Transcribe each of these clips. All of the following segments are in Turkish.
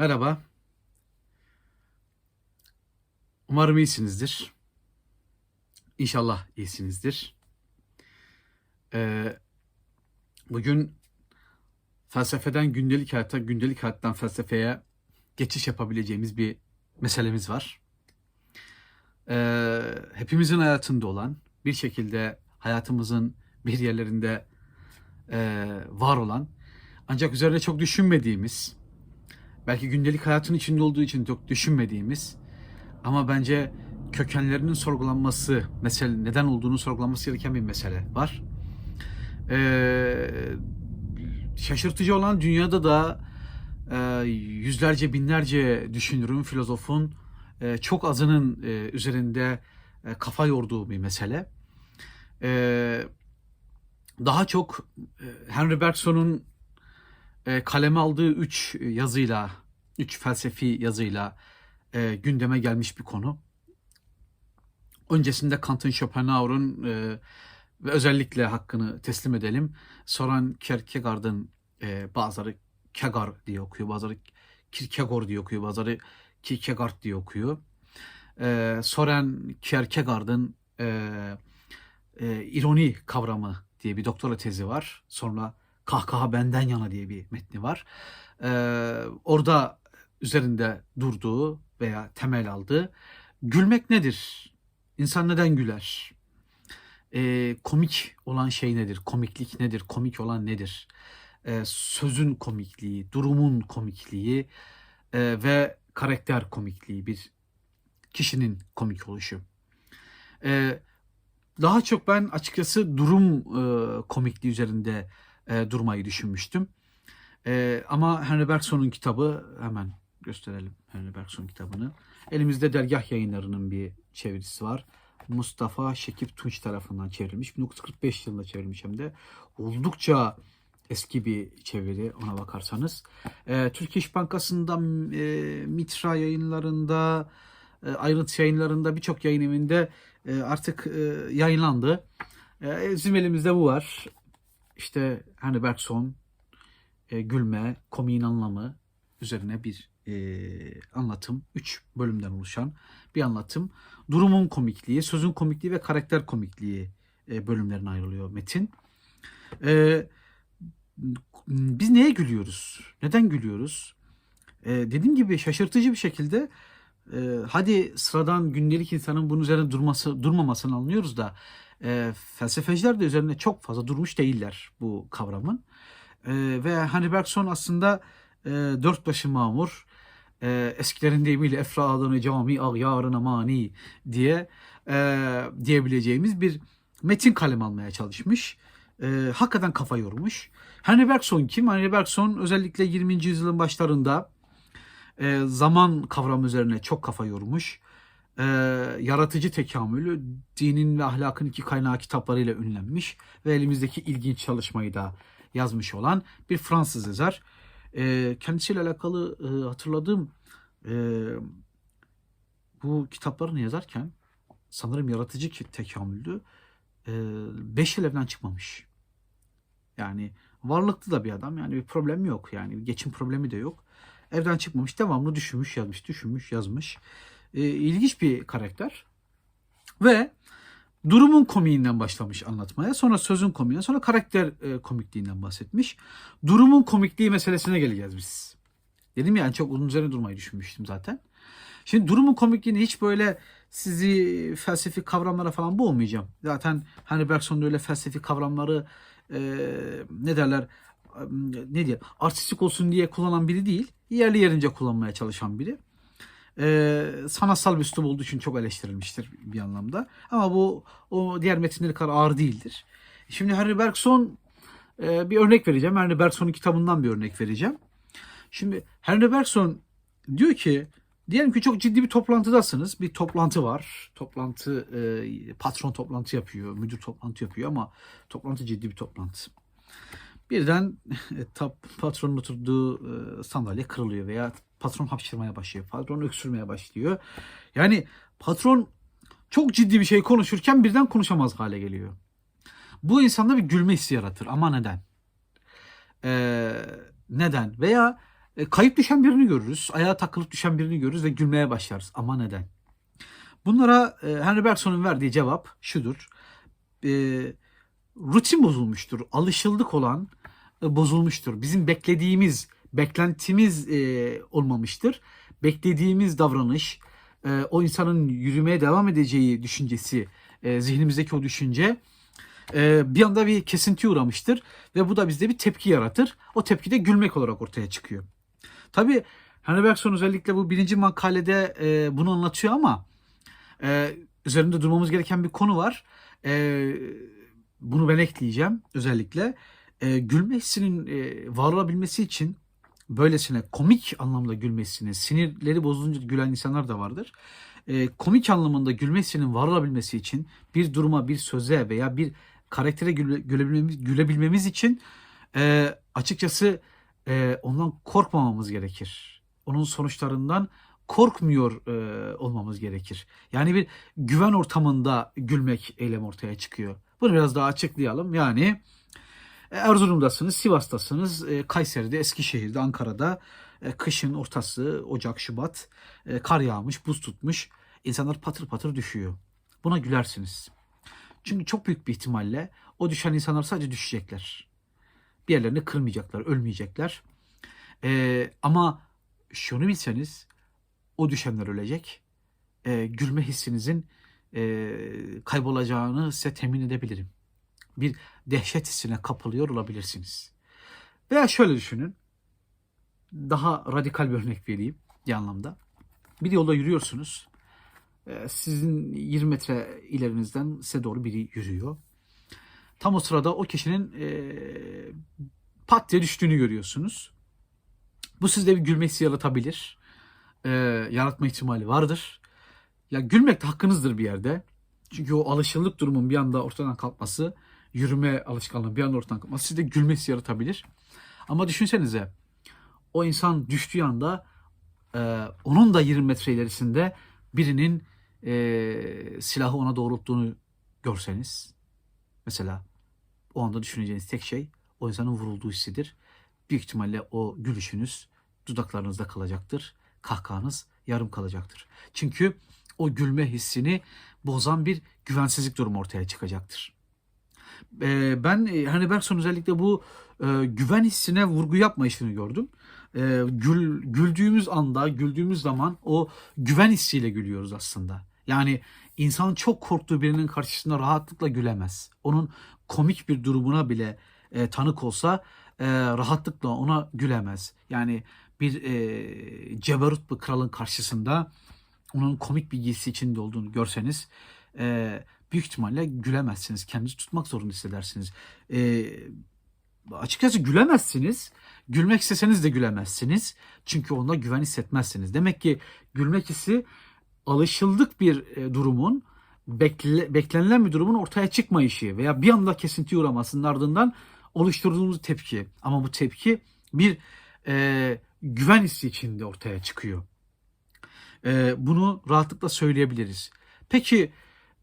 Merhaba. Umarım iyisinizdir. İnşallah iyisinizdir. Ee, bugün felsefeden gündelik hayata, gündelik hayattan felsefeye geçiş yapabileceğimiz bir meselemiz var. Ee, hepimizin hayatında olan, bir şekilde hayatımızın bir yerlerinde e, var olan, ancak üzerine çok düşünmediğimiz, belki gündelik hayatın içinde olduğu için çok düşünmediğimiz ama bence kökenlerinin sorgulanması, mesele neden olduğunu sorgulanması gereken bir mesele var. Ee, şaşırtıcı olan dünyada da e, yüzlerce binlerce düşünürün, filozofun e, çok azının e, üzerinde e, kafa yorduğu bir mesele. E, daha çok e, Henry Bergson'un e, kaleme aldığı üç yazıyla, üç felsefi yazıyla e, gündeme gelmiş bir konu. Öncesinde Kant'ın, Schopenhauer'un e, ve özellikle hakkını teslim edelim. Soren Kierkegaard'ın e, bazıları Kegar diye okuyor, bazıları Kierkegaard diye okuyor, bazıları Kierkegaard diye okuyor. E, Soren Kierkegaard'ın e, e, ironi kavramı diye bir doktora tezi var. Sonra Kahkaha Benden Yana diye bir metni var. Ee, orada üzerinde durduğu veya temel aldığı gülmek nedir? İnsan neden güler? Ee, komik olan şey nedir? Komiklik nedir? Komik olan nedir? Ee, sözün komikliği, durumun komikliği e, ve karakter komikliği bir kişinin komik oluşu. Ee, daha çok ben açıkçası durum e, komikliği üzerinde e, durmayı düşünmüştüm. E, ama Henry Bergson'un kitabı hemen gösterelim Henry Bergson kitabını. Elimizde dergah yayınlarının bir çevirisi var. Mustafa Şekip Tunç tarafından çevrilmiş. 1945 yılında çevrilmiş hem de. Oldukça eski bir çeviri ona bakarsanız. E, Türk İş Bankası'nda, e, Mitra yayınlarında, e, ayrıntı yayınlarında birçok yayın evinde e, artık e, yayınlandı. E, bizim elimizde bu var. İşte Henry Bergson, e, gülme, komiğin anlamı üzerine bir e, anlatım. Üç bölümden oluşan bir anlatım. Durumun komikliği, sözün komikliği ve karakter komikliği e, bölümlerine ayrılıyor metin. E, biz neye gülüyoruz? Neden gülüyoruz? E, dediğim gibi şaşırtıcı bir şekilde e, hadi sıradan gündelik insanın bunun üzerine durması durmamasını anlıyoruz da e, felsefeciler de üzerine çok fazla durmuş değiller bu kavramın. E, ve Henry Bergson aslında e, dört başı mamur, e, eskilerin deyimiyle efradını cami ağyarına mani diye e, diyebileceğimiz bir metin kalem almaya çalışmış. E, hakikaten kafa yormuş. Henry Bergson kim? Henry Bergson özellikle 20. yüzyılın başlarında e, zaman kavramı üzerine çok kafa yormuş e, yaratıcı tekamülü dinin ve ahlakın iki kaynağı kitaplarıyla ünlenmiş ve elimizdeki ilginç çalışmayı da yazmış olan bir Fransız yazar. E, kendisiyle alakalı e, hatırladığım e, bu kitaplarını yazarken sanırım yaratıcı tekamüldü. E, beş yıl evden çıkmamış. Yani varlıklı da bir adam yani bir problem yok yani geçim problemi de yok. Evden çıkmamış devamlı düşünmüş yazmış düşünmüş yazmış e, ilginç bir karakter. Ve durumun komiğinden başlamış anlatmaya. Sonra sözün komiğinden, sonra karakter e, komikliğinden bahsetmiş. Durumun komikliği meselesine geleceğiz biz. Dedim yani çok uzun üzerine durmayı düşünmüştüm zaten. Şimdi durumun komikliğini hiç böyle sizi felsefi kavramlara falan boğmayacağım. Zaten hani Bergson'da öyle felsefi kavramları e, ne derler ne diye artistik olsun diye kullanan biri değil. Yerli yerince kullanmaya çalışan biri e, sanatsal bir üslup olduğu için çok eleştirilmiştir bir anlamda. Ama bu o diğer metinleri kadar ağır değildir. Şimdi Henry Bergson e, bir örnek vereceğim. Henry Bergson'un kitabından bir örnek vereceğim. Şimdi Henry Bergson diyor ki diyelim ki çok ciddi bir toplantıdasınız. Bir toplantı var. Toplantı e, patron toplantı yapıyor, müdür toplantı yapıyor ama toplantı ciddi bir toplantı. Birden e, patronun oturduğu e, sandalye kırılıyor veya patron hapşırmaya başlıyor. Patron öksürmeye başlıyor. Yani patron çok ciddi bir şey konuşurken birden konuşamaz hale geliyor. Bu insanda bir gülme hissi yaratır. Ama neden? Ee, neden? Veya E, kayıp düşen birini görürüz. Ayağa takılıp düşen birini görürüz ve gülmeye başlarız. Ama neden? Bunlara e, Henry Bergson'un verdiği cevap şudur. E, rutin bozulmuştur. Alışıldık olan bozulmuştur. Bizim beklediğimiz, beklentimiz e, olmamıştır. Beklediğimiz davranış, e, o insanın yürümeye devam edeceği düşüncesi, e, zihnimizdeki o düşünce e, bir anda bir kesintiye uğramıştır ve bu da bizde bir tepki yaratır. O tepki de gülmek olarak ortaya çıkıyor. Tabii Henry Bergson özellikle bu birinci makalede e, bunu anlatıyor ama e, üzerinde durmamız gereken bir konu var. E, bunu ben ekleyeceğim özellikle. E, gülme hissinin e, var olabilmesi için böylesine komik anlamda gülmesini, sinirleri bozulunca gülen insanlar da vardır. E, komik anlamında gülme hissinin var olabilmesi için bir duruma, bir söze veya bir karaktere güle, gülebilmemiz, gülebilmemiz için e, açıkçası e, ondan korkmamamız gerekir. Onun sonuçlarından korkmuyor e, olmamız gerekir. Yani bir güven ortamında gülmek eylem ortaya çıkıyor. Bunu biraz daha açıklayalım. Yani Erzurum'dasınız, Sivas'tasınız, e, Kayseri'de, Eskişehir'de, Ankara'da e, kışın ortası, Ocak, Şubat, e, kar yağmış, buz tutmuş. İnsanlar patır patır düşüyor. Buna gülersiniz. Çünkü çok büyük bir ihtimalle o düşen insanlar sadece düşecekler. Bir yerlerini kırmayacaklar, ölmeyecekler. E, ama şunu bilseniz o düşenler ölecek. E, gülme hissinizin e, kaybolacağını size temin edebilirim. Bir dehşet hissine kapılıyor olabilirsiniz. Veya şöyle düşünün. Daha radikal bir örnek vereyim bir anlamda. Bir yolda yürüyorsunuz. E, sizin 20 metre ilerinizden size doğru biri yürüyor. Tam o sırada o kişinin e, pat diye düştüğünü görüyorsunuz. Bu sizde bir gülme hissi yaratabilir. E, yaratma ihtimali vardır. Ya gülmek de hakkınızdır bir yerde. Çünkü o alışıldık durumun bir anda ortadan kalkması, yürüme alışkanlığı bir anda ortadan kalkması sizde gülme hissi yaratabilir. Ama düşünsenize o insan düştüğü anda e, onun da 20 metre ilerisinde birinin e, silahı ona doğrulttuğunu görseniz mesela o anda düşüneceğiniz tek şey o insanın vurulduğu hissidir. Büyük ihtimalle o gülüşünüz dudaklarınızda kalacaktır. Kahkahanız yarım kalacaktır. Çünkü o gülme hissini bozan bir güvensizlik durumu ortaya çıkacaktır. Ee, ben e, hani Bergson özellikle bu e, güven hissine vurgu yapmayışını gördüm. E, gül, güldüğümüz anda, güldüğümüz zaman o güven hissiyle gülüyoruz aslında. Yani insan çok korktuğu birinin karşısında rahatlıkla gülemez. Onun komik bir durumuna bile e, tanık olsa e, rahatlıkla ona gülemez. Yani bir e, ceberut bir kralın karşısında onun komik bir giysi içinde olduğunu görseniz e, büyük ihtimalle gülemezsiniz. Kendinizi tutmak zorunda hissedersiniz. E, açıkçası gülemezsiniz. Gülmek isteseniz de gülemezsiniz. Çünkü onda güven hissetmezsiniz. Demek ki gülmek hissi alışıldık bir e, durumun bekle, beklenilen bir durumun ortaya çıkmayışı veya bir anda kesintiye uğramasının ardından oluşturduğumuz tepki. Ama bu tepki bir e, güven hissi içinde ortaya çıkıyor. E, bunu rahatlıkla söyleyebiliriz. Peki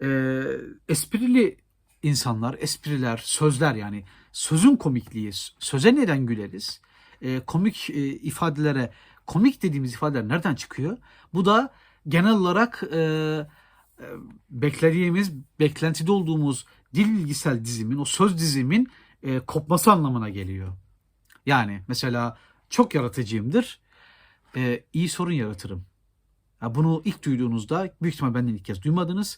e, esprili insanlar, espriler, sözler yani sözün komikliği, söze neden güleriz? E, komik e, ifadelere, komik dediğimiz ifadeler nereden çıkıyor? Bu da genel olarak e, e, beklediğimiz, beklentide olduğumuz dil bilgisel dizimin, o söz dizimin e, kopması anlamına geliyor. Yani mesela çok yaratıcıyımdır, e, iyi sorun yaratırım. Ya bunu ilk duyduğunuzda büyük ihtimal benden ilk kez duymadınız.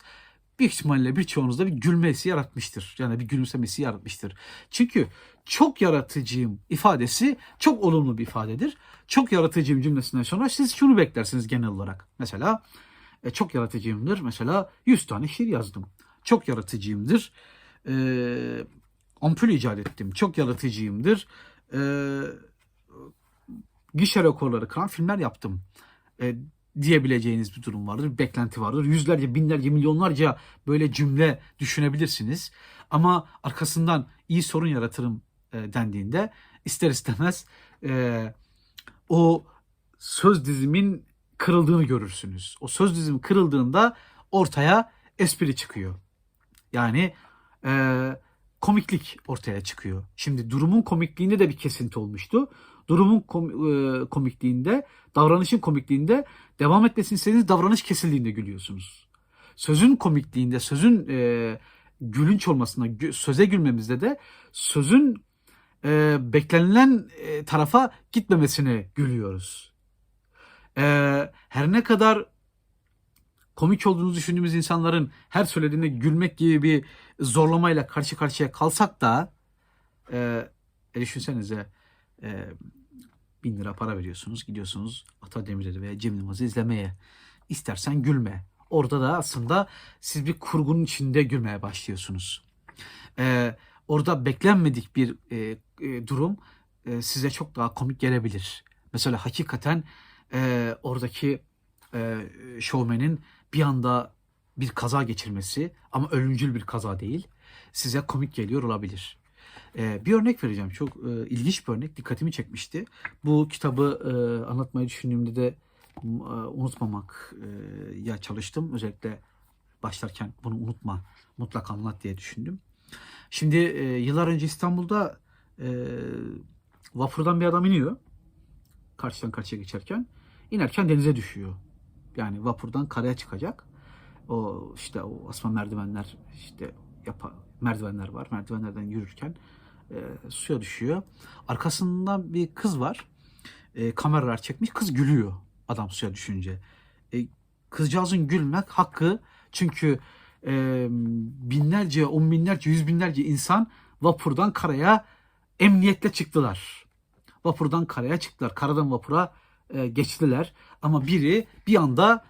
Büyük ihtimalle birçoğunuzda bir gülmesi yaratmıştır. Yani bir gülümsemesi yaratmıştır. Çünkü çok yaratıcıyım ifadesi çok olumlu bir ifadedir. Çok yaratıcıyım cümlesinden sonra siz şunu beklersiniz genel olarak. Mesela e, çok yaratıcıyımdır. Mesela 100 tane şiir yazdım. Çok yaratıcıyımdır. E, ampul icat ettim. Çok yaratıcıyımdır. E, gişe rekorları kıran filmler yaptım. E, diyebileceğiniz bir durum vardır. Bir beklenti vardır. Yüzlerce, binlerce, milyonlarca böyle cümle düşünebilirsiniz. Ama arkasından iyi sorun yaratırım e, dendiğinde ister istemez e, o söz dizimin kırıldığını görürsünüz. O söz dizimi kırıldığında ortaya espri çıkıyor. Yani e, komiklik ortaya çıkıyor. Şimdi durumun komikliğinde de bir kesinti olmuştu. durumun e, komikliğinde, davranışın komikliğinde devam etmesini istediğiniz davranış kesildiğinde gülüyorsunuz. Sözün komikliğinde, sözün e, gülünç olmasına, gü- söze gülmemizde de sözün e, beklenilen e, tarafa gitmemesine gülüyoruz. E, her ne kadar komik olduğunu düşündüğümüz insanların her söylediğinde gülmek gibi bir zorlamayla karşı karşıya kalsak da e, e, düşünsenize e, bin lira para veriyorsunuz gidiyorsunuz Ata Demirer'i veya Cem Yılmaz'ı izlemeye. İstersen gülme. Orada da aslında siz bir kurgunun içinde gülmeye başlıyorsunuz. E, orada beklenmedik bir e, e, durum e, size çok daha komik gelebilir. Mesela hakikaten e, oradaki e, şovmenin bir anda bir kaza geçirmesi ama ölümcül bir kaza değil size komik geliyor olabilir. Ee, bir örnek vereceğim. Çok e, ilginç bir örnek. Dikkatimi çekmişti. Bu kitabı e, anlatmayı düşündüğümde de e, unutmamak ya çalıştım. Özellikle başlarken bunu unutma, mutlaka anlat diye düşündüm. Şimdi yıllar önce İstanbul'da vapurdan bir adam iniyor. Karşıdan karşıya geçerken. inerken denize düşüyor. Yani vapurdan karaya çıkacak. O işte o asma merdivenler işte yapa, merdivenler var. Merdivenlerden yürürken e, suya düşüyor. Arkasından bir kız var. E, kameralar çekmiş. Kız gülüyor adam suya düşünce. E, kızcağızın gülmek hakkı. Çünkü e, binlerce, on binlerce, yüz binlerce insan vapurdan karaya emniyetle çıktılar. Vapurdan karaya çıktılar. Karadan vapura e, geçtiler. Ama biri bir anda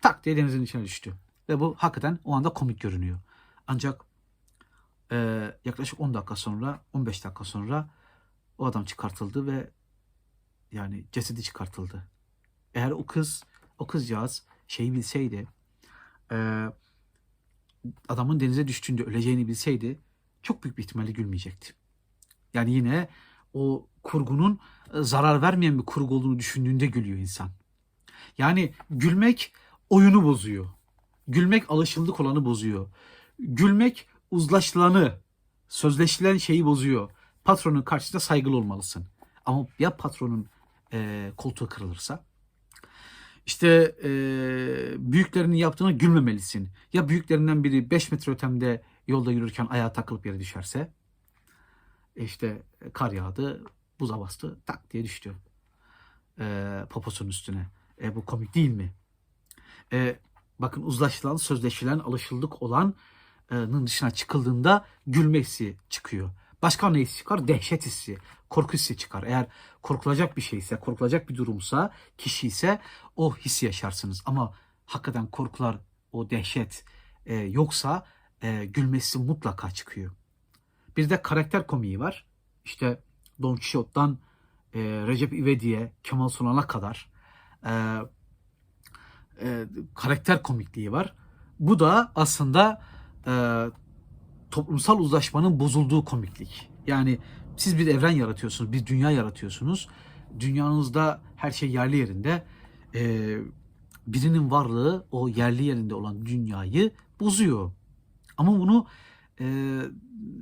tak diye denizin içine düştü. Ve bu hakikaten o anda komik görünüyor. Ancak e, yaklaşık 10 dakika sonra, 15 dakika sonra o adam çıkartıldı ve yani cesedi çıkartıldı. Eğer o kız, o kızcağız şeyi bilseydi, e, adamın denize düştüğünde öleceğini bilseydi çok büyük bir ihtimalle gülmeyecekti. Yani yine o kurgunun e, zarar vermeyen bir kurgu olduğunu düşündüğünde gülüyor insan. Yani gülmek oyunu bozuyor. Gülmek alışıldık olanı bozuyor. Gülmek uzlaşılanı, sözleşilen şeyi bozuyor. Patronun karşısında saygılı olmalısın. Ama ya patronun e, koltuğu kırılırsa? İşte e, büyüklerinin yaptığına gülmemelisin. Ya büyüklerinden biri 5 metre ötemde yolda yürürken ayağa takılıp yere düşerse? E işte kar yağdı, buza bastı, tak diye düştü. E, poposunun üstüne. E, bu komik değil mi? E, bakın uzlaşılan, sözleşilen, alışıldık olanın dışına çıkıldığında gülme hissi çıkıyor. Başka ne hissi çıkar? Dehşet hissi, korku hissi çıkar. Eğer korkulacak bir şeyse, korkulacak bir durumsa, kişi ise o hissi yaşarsınız. Ama hakikaten korkular, o dehşet e, yoksa e, gülmesi mutlaka çıkıyor. Bir de karakter komiği var. İşte Don Quixote'dan e, Recep İvedik'e, Kemal Sunal'a kadar e, e, karakter komikliği var. Bu da aslında e, toplumsal uzlaşmanın bozulduğu komiklik. Yani siz bir evren yaratıyorsunuz, bir dünya yaratıyorsunuz. Dünyanızda her şey yerli yerinde. E, birinin varlığı o yerli yerinde olan dünyayı bozuyor. Ama bunu e,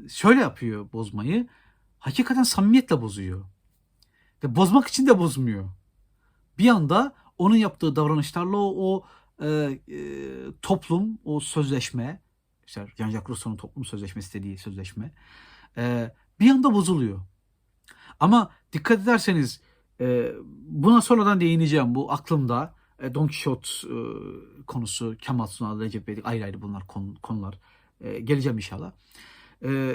şöyle yapıyor bozmayı. Hakikaten samimiyetle bozuyor. Ve bozmak için de bozmuyor. Bir anda onun yaptığı davranışlarla o, o e, e, toplum, o sözleşme, işte Jean-Jacques Rousseau'nun toplum sözleşmesi dediği sözleşme e, bir anda bozuluyor. Ama dikkat ederseniz e, buna sonradan değineceğim. Bu aklımda e, Don Quixote e, konusu, Kemal Sunal, Recep İvedik ayrı ayrı bunlar konu, konular. E, geleceğim inşallah. E,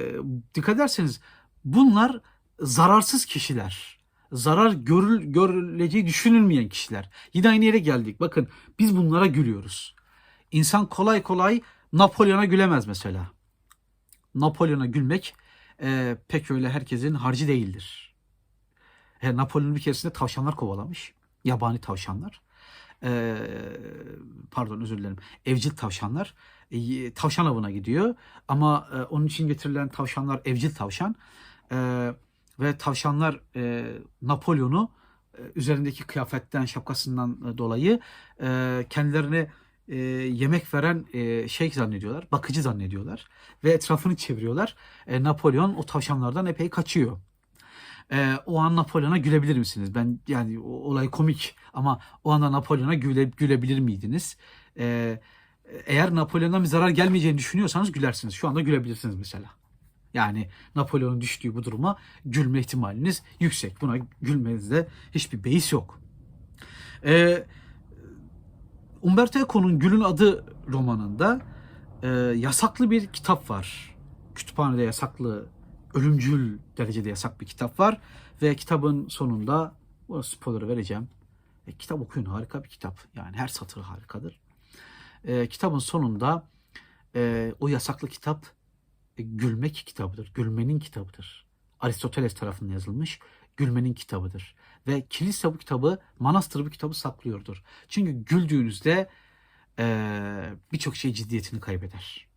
dikkat ederseniz bunlar zararsız kişiler. Zarar görül, görüleceği düşünülmeyen kişiler. Yine aynı yere geldik. Bakın biz bunlara gülüyoruz. İnsan kolay kolay Napolyon'a gülemez mesela. Napolyon'a gülmek e, pek öyle herkesin harcı değildir. E, Napolyon'un bir keresinde tavşanlar kovalamış. Yabani tavşanlar. E, pardon özür dilerim. Evcil tavşanlar. E, tavşan avına gidiyor. Ama e, onun için getirilen tavşanlar evcil tavşan. E, ve tavşanlar e, Napolyon'u e, üzerindeki kıyafetten, şapkasından dolayı e, kendilerine e, yemek veren e, şey zannediyorlar, bakıcı zannediyorlar ve etrafını çeviriyorlar. E, Napolyon o tavşanlardan epey kaçıyor. e, o an Napolyon'a gülebilir misiniz? Ben yani o, olay komik ama o anda Napolyon'a güle, gülebilir miydiniz? E, eğer Napolyon'dan bir zarar gelmeyeceğini düşünüyorsanız gülersiniz. Şu anda gülebilirsiniz mesela. Yani Napolyon'un düştüğü bu duruma gülme ihtimaliniz yüksek. Buna gülmenizde hiçbir beis yok. Ee, Umberto Eco'nun Gül'ün Adı romanında e, yasaklı bir kitap var. Kütüphanede yasaklı, ölümcül derecede yasak bir kitap var. Ve kitabın sonunda, bu spoiler vereceğim. E, kitap okuyun harika bir kitap. Yani her satırı harikadır. E, kitabın sonunda e, o yasaklı kitap e, gülmek kitabıdır. Gülmenin kitabıdır. Aristoteles tarafından yazılmış gülmenin kitabıdır. Ve kilise bu kitabı, manastır bu kitabı saklıyordur. Çünkü güldüğünüzde e, birçok şey ciddiyetini kaybeder.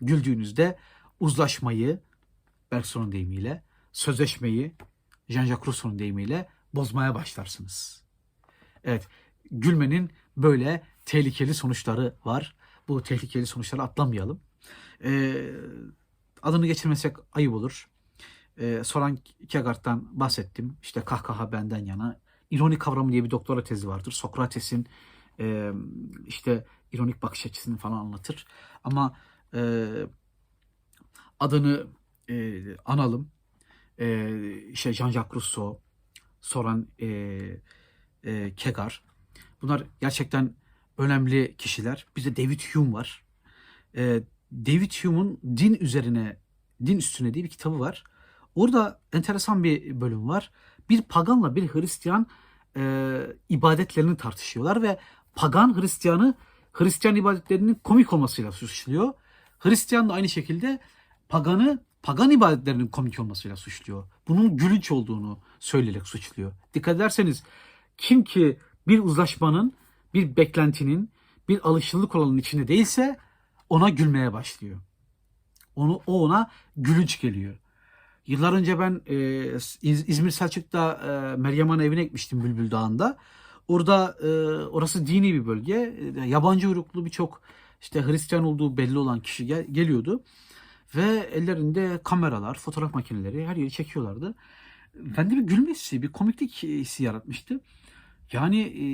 Güldüğünüzde uzlaşmayı, Bergson'un deyimiyle, sözleşmeyi, Jean-Jacques Rousseau'nun deyimiyle bozmaya başlarsınız. Evet, gülmenin böyle tehlikeli sonuçları var. Bu tehlikeli sonuçları atlamayalım. Ee, adını geçirmesek ayıp olur. Ee, Soren Kierkegaard'dan bahsettim. İşte kahkaha benden yana. İroni kavramı diye bir doktora tezi vardır. Sokrates'in e, işte ironik bakış açısını falan anlatır. Ama e, adını e, analım. E, işte Jean-Jacques Rousseau, Soren e, e, Kierkegaard. Bunlar gerçekten önemli kişiler. Bir de David Hume var. E, David Hume'un din üzerine, din üstüne diye bir kitabı var. Orada enteresan bir bölüm var. Bir paganla bir Hristiyan e, ibadetlerini tartışıyorlar ve pagan Hristiyanı Hristiyan ibadetlerinin komik olmasıyla suçluyor. Hristiyan da aynı şekilde paganı pagan ibadetlerinin komik olmasıyla suçluyor. Bunun gülünç olduğunu söyleyerek suçluyor. Dikkat ederseniz kim ki bir uzlaşmanın, bir beklentinin, bir alışıllık olanın içinde değilse ona gülmeye başlıyor. Onu o ona gülünç geliyor. Yıllar önce ben e, İz- İzmir Selçuk'ta e, Meryem Ana evine gitmiştim Bülbül Dağı'nda. Orada e, orası dini bir bölge. E, yabancı uyruklu birçok işte Hristiyan olduğu belli olan kişi gel- geliyordu. Ve ellerinde kameralar, fotoğraf makineleri her yeri çekiyorlardı. Bende bir gülme hissi, bir komiklik hissi yaratmıştı. Yani e,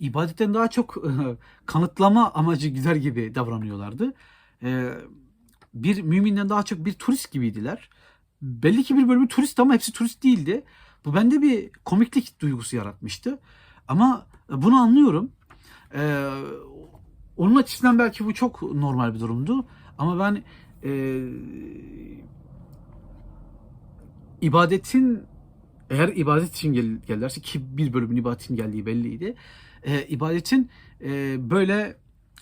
ibadetten daha çok e, kanıtlama amacı güder gibi davranıyorlardı. E, bir müminden daha çok bir turist gibiydiler. Belli ki bir bölümü turist ama hepsi turist değildi. Bu bende bir komiklik duygusu yaratmıştı. Ama bunu anlıyorum. E, onun açısından belki bu çok normal bir durumdu. Ama ben e, ibadetin eğer ibadet için gel, gelirlerse ki bir bölümün ibadetin geldiği belliydi. E, ibadetin e, böyle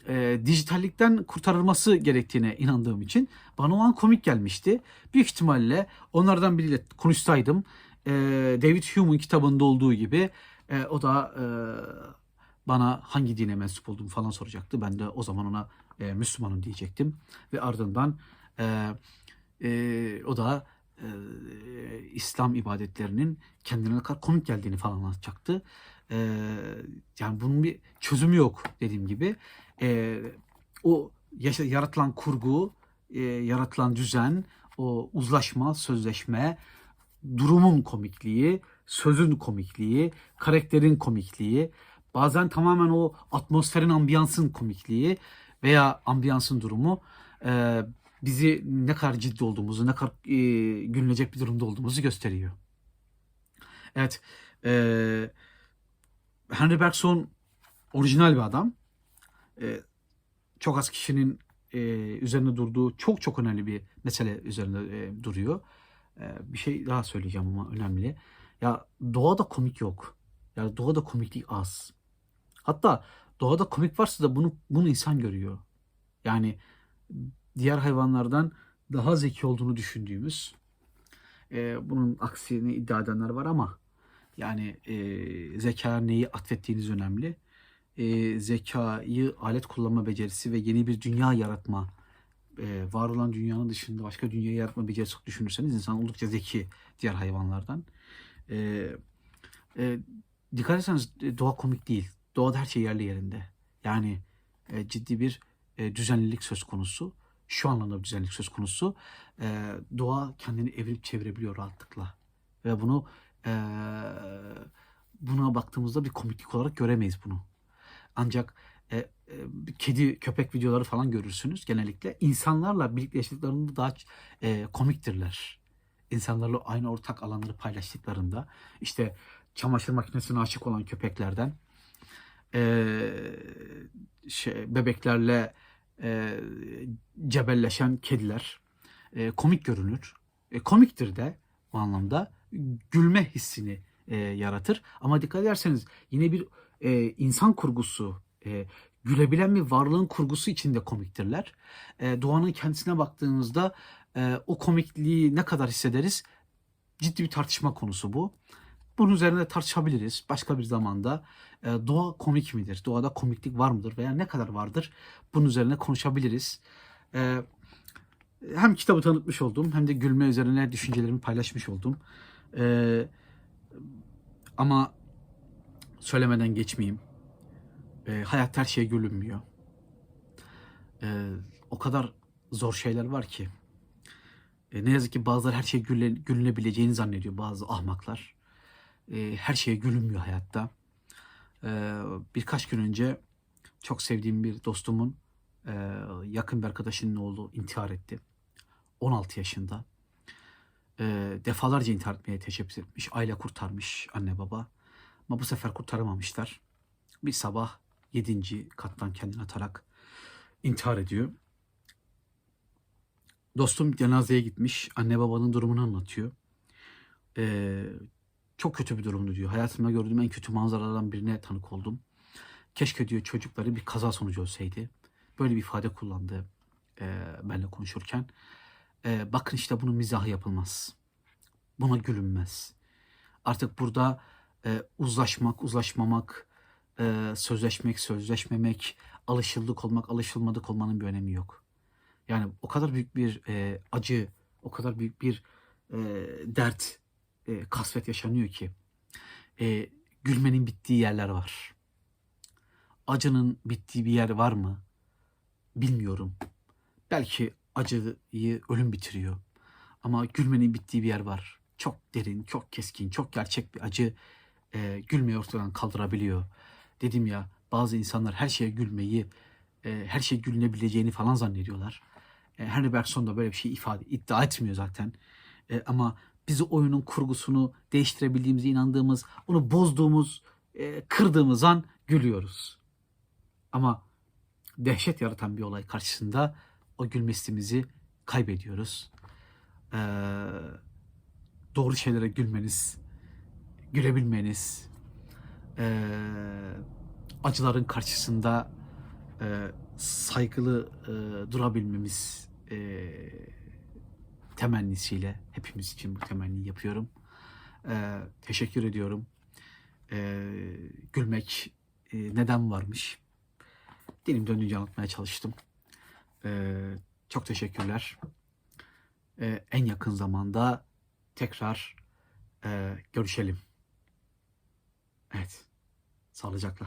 e, dijitallikten kurtarılması gerektiğine inandığım için bana o an komik gelmişti. Büyük ihtimalle onlardan biriyle konuşsaydım e, David Hume'un kitabında olduğu gibi e, o da e, bana hangi dine mensup olduğumu falan soracaktı. Ben de o zaman ona e, Müslümanım diyecektim. Ve ardından e, e, o da e, İslam ibadetlerinin kendine ne kadar komik geldiğini falan anlatacaktı. E, yani bunun bir çözümü yok dediğim gibi. E, o yaşa- yaratılan kurgu, e, yaratılan düzen, o uzlaşma, sözleşme, durumun komikliği, sözün komikliği, karakterin komikliği, bazen tamamen o atmosferin, ambiyansın komikliği veya ambiyansın durumu e, bizi ne kadar ciddi olduğumuzu, ne kadar e, gülünecek bir durumda olduğumuzu gösteriyor. Evet, e, Henry Bergson orijinal bir adam. E, çok az kişinin e, üzerinde durduğu çok çok önemli bir mesele üzerinde e, duruyor. E, bir şey daha söyleyeceğim ama önemli. Ya doğada komik yok. Ya doğada komiklik az. Hatta doğada komik varsa da bunu bunu insan görüyor. Yani diğer hayvanlardan daha zeki olduğunu düşündüğümüz e, bunun aksini iddia edenler var ama yani e, zeka neyi atfettiğiniz önemli. E, zekayı alet kullanma becerisi ve yeni bir dünya yaratma e, var olan dünyanın dışında başka dünya yaratma becerisi düşünürseniz insan oldukça zeki diğer hayvanlardan. E, e, dikkat etseniz e, doğa komik değil. Doğada her şey yerli yerinde. Yani e, ciddi bir e, düzenlilik söz konusu. Şu anlamda bir düzenlilik söz konusu. E, doğa kendini evirip çevirebiliyor rahatlıkla. ve bunu eee, buna baktığımızda bir komiklik olarak göremeyiz bunu. Ancak e, e, kedi köpek videoları falan görürsünüz genellikle. İnsanlarla birlikte yaşadıklarında daha e, komiktirler. İnsanlarla aynı ortak alanları paylaştıklarında işte çamaşır makinesine aşık olan köpeklerden e, şey, bebeklerle e, cebelleşen kediler e, komik görünür. E, komiktir de bu anlamda gülme hissini e, yaratır. Ama dikkat ederseniz yine bir e, insan kurgusu, e, gülebilen bir varlığın kurgusu içinde komiktirler. E, doğanın kendisine baktığınızda e, o komikliği ne kadar hissederiz? Ciddi bir tartışma konusu bu. Bunun üzerine tartışabiliriz başka bir zamanda. E, doğa komik midir? Doğada komiklik var mıdır veya ne kadar vardır? Bunun üzerine konuşabiliriz. E, hem kitabı tanıtmış oldum hem de gülme üzerine düşüncelerimi paylaşmış oldum. E, ama söylemeden geçmeyeyim. E, hayat her şeye gülünmüyor. E, o kadar zor şeyler var ki. E, ne yazık ki bazıları her şeye güle, gülünebileceğini zannediyor bazı ahmaklar. E, her şeye gülünmüyor hayatta. E, birkaç gün önce çok sevdiğim bir dostumun e, yakın bir arkadaşının oğlu intihar etti. 16 yaşında. E, defalarca intihar etmeye teşebbüs etmiş. Aile kurtarmış anne baba. Ama bu sefer kurtaramamışlar. Bir sabah 7. kattan kendini atarak intihar ediyor. Dostum cenazeye gitmiş. Anne babanın durumunu anlatıyor. Ee, çok kötü bir durumdu diyor. Hayatımda gördüğüm en kötü manzaralardan birine tanık oldum. Keşke diyor çocukları bir kaza sonucu ölseydi. Böyle bir ifade kullandı e, benimle konuşurken. E, bakın işte bunun mizahı yapılmaz. Buna gülünmez. Artık burada e, uzlaşmak, uzlaşmamak, e, sözleşmek, sözleşmemek, alışıldık olmak, alışılmadık olmanın bir önemi yok. Yani o kadar büyük bir e, acı, o kadar büyük bir e, dert, e, kasvet yaşanıyor ki e, gülmenin bittiği yerler var. Acının bittiği bir yer var mı? Bilmiyorum. Belki acıyı ölüm bitiriyor. Ama gülmenin bittiği bir yer var. Çok derin, çok keskin, çok gerçek bir acı e, gülmeyi ortadan kaldırabiliyor. Dedim ya bazı insanlar her şeye gülmeyi, e, her şeye gülünebileceğini falan zannediyorlar. E, Henry Bergson da böyle bir şey ifade iddia etmiyor zaten. E, ama bizi oyunun kurgusunu değiştirebildiğimize inandığımız, onu bozduğumuz, e, kırdığımız an gülüyoruz. Ama dehşet yaratan bir olay karşısında o gülme hissimizi kaybediyoruz. E, doğru şeylere gülmeniz, gülebilmeniz, e, acıların karşısında e, saygılı e, durabilmemiz e, temennisiyle hepimiz için bu temenni yapıyorum. E, teşekkür ediyorum. E, gülmek e, neden varmış? Dilim döndüğünce anlatmaya çalıştım. E, çok teşekkürler. E, en yakın zamanda tekrar e, görüşelim. Evet. Sağlıcakla.